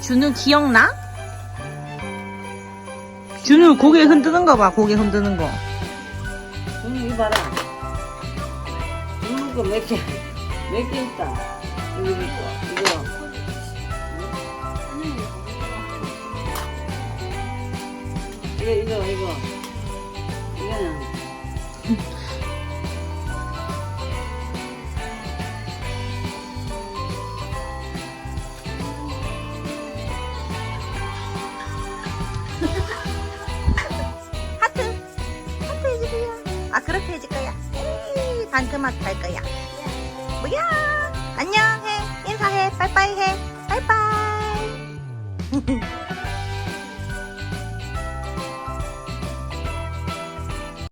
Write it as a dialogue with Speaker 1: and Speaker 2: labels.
Speaker 1: 준우 기억나? 준우 고개 흔드는 거 봐, 고개 흔드는 거.
Speaker 2: 응, 이거 봐라. 이거 몇 개, 몇 개 있다. 있고, 이거. 이거, 이거, 이거. 이거는.
Speaker 1: 아, 그렇게 해줄 거야. 에이, 방금하트 할 거야. 뭐야? 안녕해. 인사해. 빠이빠이 해. 빠이빠이.